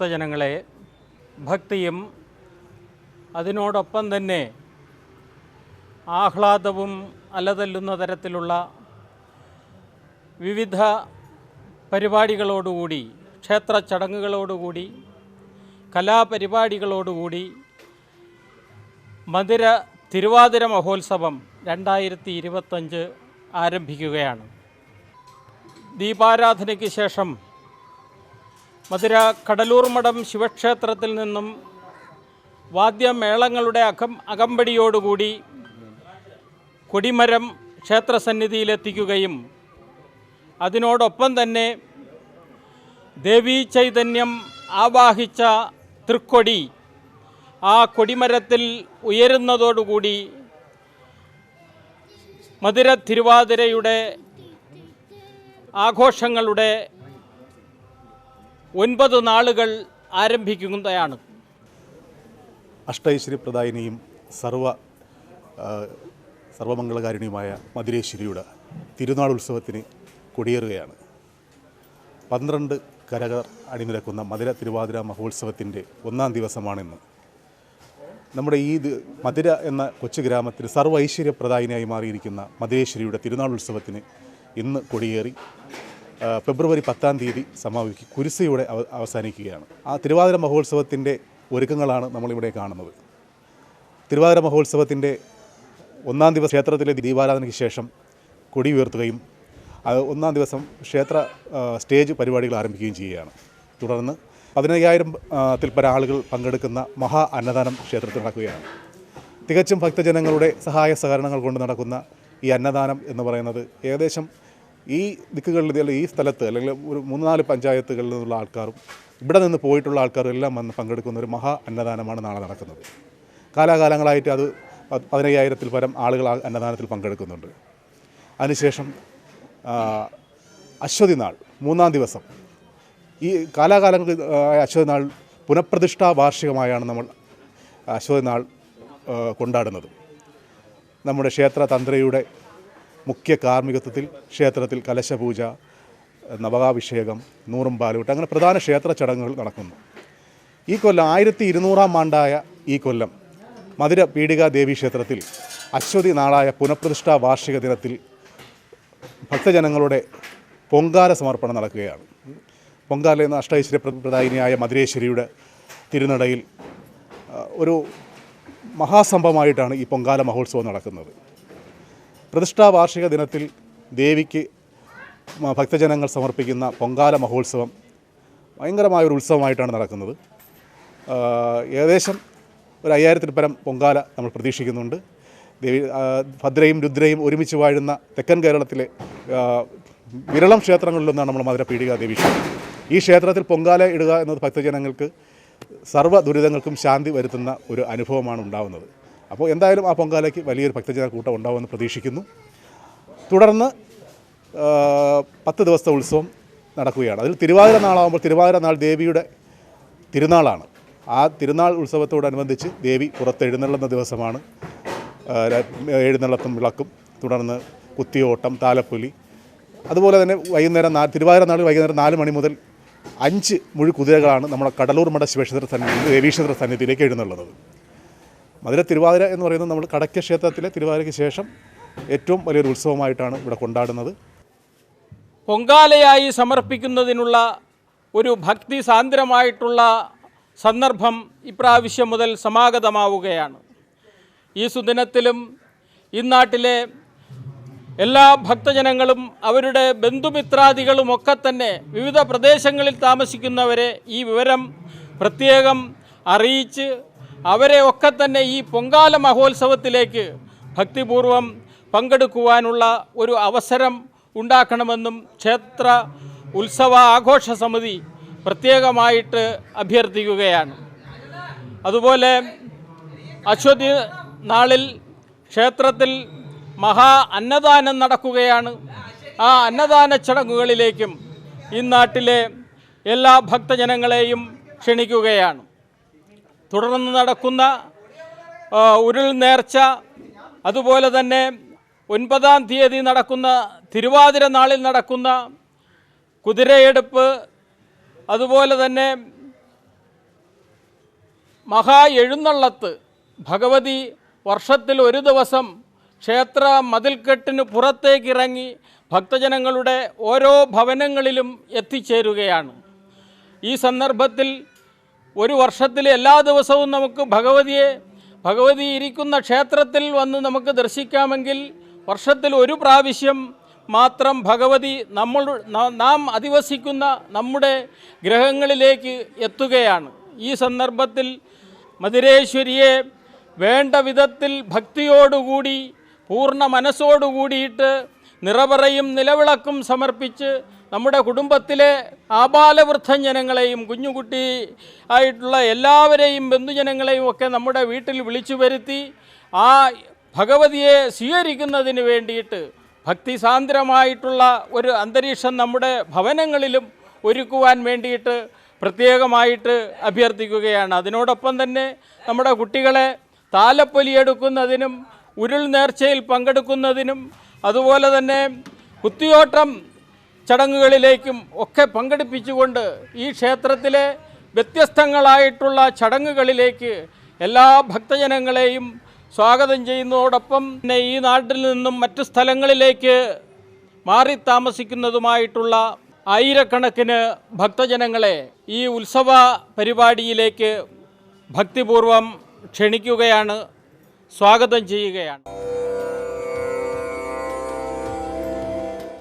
ഭക്തജനങ്ങളെ ഭക്തിയും അതിനോടൊപ്പം തന്നെ ആഹ്ലാദവും അലതല്ലുന്ന തരത്തിലുള്ള വിവിധ പരിപാടികളോടുകൂടി ക്ഷേത്ര ചടങ്ങുകളോടുകൂടി കലാപരിപാടികളോടുകൂടി മധുര തിരുവാതിര മഹോത്സവം രണ്ടായിരത്തി ഇരുപത്തഞ്ച് ആരംഭിക്കുകയാണ്. ദീപാരാധനയ്ക്ക് ശേഷം മധുര കടലൂർ മഠം ശിവക്ഷേത്രത്തിൽ നിന്നും വാദ്യമേളങ്ങളുടെ അകം അകമ്പടിയോടുകൂടി കൊടിമരം ക്ഷേത്രസന്നിധിയിലെത്തിക്കുകയും അതിനോടൊപ്പം തന്നെ ദേവീ ചൈതന്യം ആവാഹിച്ച തൃക്കൊടി ആ കൊടിമരത്തിൽ ഉയരുന്നതോടുകൂടി മധുര തിരുവാതിരയുടെ ആഘോഷങ്ങളുടെ ഒൻപത് നാളുകൾ ആരംഭിക്കുന്നതാണ്. അഷ്ടൈശ്വര്യപ്രദായിനിയും സർവ ആ, സർവമംഗളകാരിണിയുമായ മധുരേശ്വരിയുടെ തിരുനാൾ ഉത്സവത്തിന് കൊടിയേറുകയാണ്. പന്ത്രണ്ട് കരകർ അണിനിരക്കുന്ന മധുര തിരുവാതിര മഹോത്സവത്തിന്റെ ഒന്നാം ദിവസമാണിന്ന്. നമ്മുടെ ഈ മധുര എന്ന കൊച്ചു ഗ്രാമത്തിന് സർവ ഐശ്വര്യപ്രദായിനിയായി മാറിയിരിക്കുന്ന മധുരേശ്വരിയുടെ തിരുനാൾ ഉത്സവത്തിന് ഇന്ന് കൊടിയേറി. ഫെബ്രുവരി പത്താം തീയതി സമാപിക്കും കുരിശയോടെ അവ അവസാനിക്കുകയാണ്. ആ തിരുവാതിര മഹോത്സവത്തിന്റെ ഒരുക്കങ്ങളാണ് നമ്മളിവിടെ കാണുന്നത്. തിരുവാതിര മഹോത്സവത്തിന്റെ ഒന്നാം ദിവസം ക്ഷേത്രത്തിലെ ദീപാരാധനയ്ക്ക് ശേഷം കൊടി ഉയർത്തുകയും ഒന്നാം ദിവസം ക്ഷേത്ര സ്റ്റേജ് പരിപാടികൾ ആരംഭിക്കുകയും ചെയ്യുകയാണ്. തുടർന്ന് പതിനയ്യായിരം ത്തിൽ ആളുകൾ പങ്കെടുക്കുന്ന മഹാ അന്നദാനം ക്ഷേത്രത്തിൽ നടക്കുകയാണ്. തികച്ചും ഭക്തജനങ്ങളുടെ സഹായ സഹകരണങ്ങൾ കൊണ്ട് നടക്കുന്ന ഈ അന്നദാനം എന്ന് പറയുന്നത് ഏകദേശം ഈ ദിക്കുകളിൽ അല്ലെങ്കിൽ ഈ സ്ഥലത്ത് അല്ലെങ്കിൽ ഒരു മൂന്ന് നാല് പഞ്ചായത്തുകളിൽ നിന്നുള്ള ആൾക്കാരും ഇവിടെ നിന്ന് പോയിട്ടുള്ള ആൾക്കാരും എല്ലാം വന്ന് പങ്കെടുക്കുന്ന ഒരു മഹാ അന്നദാനമാണ് നാളെ നടക്കുന്നത്. കാലാകാലങ്ങളായിട്ട് അത് പതിനയ്യായിരത്തിൽ പരം ആളുകൾ അന്നദാനത്തിൽ പങ്കെടുക്കുന്നുണ്ട്. അതിനുശേഷം അശ്വതി നാൾ മൂന്നാം ദിവസം. ഈ കാലാകാലങ്ങൾ അശ്വതി നാൾ പുനഃപ്രതിഷ്ഠാ വാർഷികമായാണ് നമ്മൾ അശ്വതി നാൾ കൊണ്ടാടുന്നത്. നമ്മുടെ ക്ഷേത്ര തന്ത്രിയുടെ മുഖ്യ കാർമ്മികത്വത്തിൽ ക്ഷേത്രത്തിൽ കലശപൂജ നവകാഭിഷേകം നൂറും പാലുവിട്ട് അങ്ങനെ പ്രധാന ക്ഷേത്ര ചടങ്ങുകൾ നടക്കുന്നു. ഈ കൊല്ലം ആയിരത്തി ഇരുന്നൂറാം ആണ്ടായ ഈ കൊല്ലം മധുര പീഡിക ദേവി ക്ഷേത്രത്തിൽ അശ്വതി നാളായ പുനഃപ്രതിഷ്ഠാ വാർഷിക ദിനത്തിൽ ഭക്തജനങ്ങളുടെ പൊങ്കാല സമർപ്പണം നടക്കുകയാണ്. പൊങ്കാല എന്ന അഷ്ടൈശ്വര്യപ്രദായിനിയായ മധുരേശ്വരിയുടെ തിരുനടയിൽ ഒരു മഹാസംഭവമായിട്ടാണ് ഈ പൊങ്കാല മഹോത്സവം നടക്കുന്നത്. പ്രതിഷ്ഠാ വാർഷിക ദിനത്തിൽ ദേവിക്ക് ഭക്തജനങ്ങൾ സമർപ്പിക്കുന്ന പൊങ്കാല മഹോത്സവം ഭയങ്കരമായ ഒരു ഉത്സവമായിട്ടാണ് നടക്കുന്നത്. ഏകദേശം ഒരു അയ്യായിരത്തിന് പരം പൊങ്കാല നമ്മൾ പ്രതീക്ഷിക്കുന്നുണ്ട്. ദേവി ഭദ്രയും രുദ്രയും ഒരുമിച്ച് വാഴുന്ന തെക്കൻ കേരളത്തിലെ വിരളം ക്ഷേത്രങ്ങളിലൊന്നാണ് നമ്മൾ മധുര പീഡിക ദേവി ഈ ക്ഷേത്രത്തിൽ പൊങ്കാല ഇടുക എന്നത് ഭക്തജനങ്ങൾക്ക് സർവ ദുരിതങ്ങൾക്കും ശാന്തി വരുത്തുന്ന ഒരു അനുഭവമാണ് ഉണ്ടാവുന്നത്. അപ്പോൾ എന്തായാലും ആ പൊങ്കാലയ്ക്ക് വലിയൊരു ഭക്തജന കൂട്ടം ഉണ്ടാവുമെന്ന് പ്രതീക്ഷിക്കുന്നു. തുടർന്ന് പത്ത് ദിവസത്തെ ഉത്സവം നടക്കുകയാണ്. അതിൽ തിരുവാതിര നാളാകുമ്പോൾ തിരുവാതിര നാൾ ദേവിയുടെ തിരുനാളാണ്. ആ തിരുനാൾ ഉത്സവത്തോടനുബന്ധിച്ച് ദേവി പുറത്ത് എഴുന്നള്ളുന്ന ദിവസമാണ് എഴുന്നള്ളത്തും വിളക്കും തുടർന്ന് കുത്തിയോട്ടം താലപ്പൊലി. അതുപോലെ തന്നെ വൈകുന്നേരം നാ തിരുവാതിര നാൾ വൈകുന്നേരം നാല് മണി മുതൽ അഞ്ച് മുഴു കുതിരകളാണ് നമ്മുടെ കടലൂർ മഠ ശിവക്ഷേത്ര സന്നിധി ദേവീക്ഷേത്ര സന്നിധിയിലേക്ക് എഴുന്നള്ളുന്നത്. മധുര തിരുവാതിര എന്ന് പറയുന്നത് നമ്മൾ കടക്ക ക്ഷേത്രത്തിലെ തിരുവാതിരയ്ക്ക് ശേഷം ഏറ്റവും വലിയൊരു ഉത്സവമായിട്ടാണ് ഇവിടെ കൊണ്ടാടുന്നത്. പൊങ്കാലയായി സമർപ്പിക്കുന്നതിനുള്ള ഒരു ഭക്തി സാന്ദ്രമായിട്ടുള്ള സന്ദർഭം ഇപ്രാവശ്യം മുതൽ സമാഗതമാവുകയാണ്. ഈ സുദിനത്തിലും ഇന്നാട്ടിലെ എല്ലാ ഭക്തജനങ്ങളും അവരുടെ ബന്ധുമിത്രാദികളുമൊക്കെ തന്നെ വിവിധ പ്രദേശങ്ങളിൽ താമസിക്കുന്നവരെ ഈ വിവരം പ്രത്യേകം അറിയിച്ച് അവരെ ഒക്കെ തന്നെ ഈ പൊങ്കാല മഹോത്സവത്തിലേക്ക് ഭക്തിപൂർവം പങ്കെടുക്കുവാനുള്ള ഒരു അവസരം ഉണ്ടാക്കണമെന്നും ക്ഷേത്ര ഉത്സവ ആഘോഷ സമിതി പ്രത്യേകമായിട്ട് അഭ്യർത്ഥിക്കുകയാണ്. അതുപോലെ അശ്വതി നാളിൽ ക്ഷേത്രത്തിൽ മഹാ അന്നദാനം നടക്കുകയാണ്. ആ അന്നദാന ചടങ്ങുകളിലേക്കും ഈ നാട്ടിലെ എല്ലാ ഭക്തജനങ്ങളെയും ക്ഷണിക്കുകയാണ്. തുടർന്ന് നടക്കുന്ന ഉരുൾ നേർച്ച അതുപോലെ തന്നെ ഒൻപതാം തീയതി നടക്കുന്ന തിരുവാതിര നാളിൽ നടക്കുന്ന കുതിരയെടുപ്പ് അതുപോലെ തന്നെ മഹാ എഴുന്നള്ളത്ത് ഭഗവതി വർഷത്തിൽ ഒരു ദിവസം ക്ഷേത്ര മതിൽക്കെട്ടിന് പുറത്തേക്കിറങ്ങി ഭക്തജനങ്ങളുടെ ഓരോ ഭവനങ്ങളിലും എത്തിച്ചേരുകയാണ്. ഈ സന്ദർഭത്തിൽ ഒരു വർഷത്തിൽ എല്ലാ ദിവസവും നമുക്ക് ഭഗവതിയെ ഭഗവതി ഇരിക്കുന്ന ക്ഷേത്രത്തിൽ വന്ന് നമുക്ക് ദർശിക്കാമെങ്കിൽ വർഷത്തിൽ ഒരു പ്രാവശ്യം മാത്രം ഭഗവതി നമ്മൾ നാം അധിവസിക്കുന്ന നമ്മുടെ ഗ്രഹങ്ങളിലേക്ക് എത്തുകയാണ്. ഈ സന്ദർഭത്തിൽ മധുരേശ്വരിയെ വേണ്ട വിധത്തിൽ ഭക്തിയോടുകൂടി പൂർണ മനസ്സോടുകൂടിയിട്ട് നിറപറയും നിലവിളക്കും സമർപ്പിച്ച് നമ്മുടെ കുടുംബത്തിലെ ആബാലവൃദ്ധ ജനങ്ങളെയും കുഞ്ഞുകുട്ടി ആയിട്ടുള്ള എല്ലാവരെയും ബന്ധുജനങ്ങളെയും ഒക്കെ നമ്മുടെ വീട്ടിൽ വിളിച്ചു വരുത്തി ആ ഭഗവതിയെ സ്വീകരിക്കുന്നതിന് വേണ്ടിയിട്ട് ഭക്തിസാന്ദ്രമായിട്ടുള്ള ഒരു അന്തരീക്ഷം നമ്മുടെ ഭവനങ്ങളിലും ഒരുക്കുവാൻ വേണ്ടിയിട്ട് പ്രത്യേകമായിട്ട് അഭ്യർത്ഥിക്കുകയാണ്. അതിനോടൊപ്പം തന്നെ നമ്മുടെ കുട്ടികളെ താലപ്പൊലിയെടുക്കുന്നതിനും ഉരുൾ നേർച്ചയിൽ പങ്കെടുക്കുന്നതിനും അതുപോലെ തന്നെ കുത്തിയോട്ടം ചടങ്ങുകളിലേക്കും ഒക്കെ പങ്കെടുപ്പിച്ചുകൊണ്ട് ഈ ക്ഷേത്രത്തിലെ വ്യത്യസ്തങ്ങളായിട്ടുള്ള ചടങ്ങുകളിലേക്ക് എല്ലാ ഭക്തജനങ്ങളെയും സ്വാഗതം ചെയ്യുന്നതോടൊപ്പം പിന്നെ ഈ നാട്ടിൽ നിന്നും മറ്റു സ്ഥലങ്ങളിലേക്ക് മാറി താമസിക്കുന്നതുമായിട്ടുള്ള ആയിരക്കണക്കിന് ഭക്തജനങ്ങളെ ഈ ഉത്സവ പരിപാടിയിലേക്ക് ഭക്തിപൂർവം ക്ഷണിക്കുകയാണ് സ്വാഗതം ചെയ്യുകയാണ്.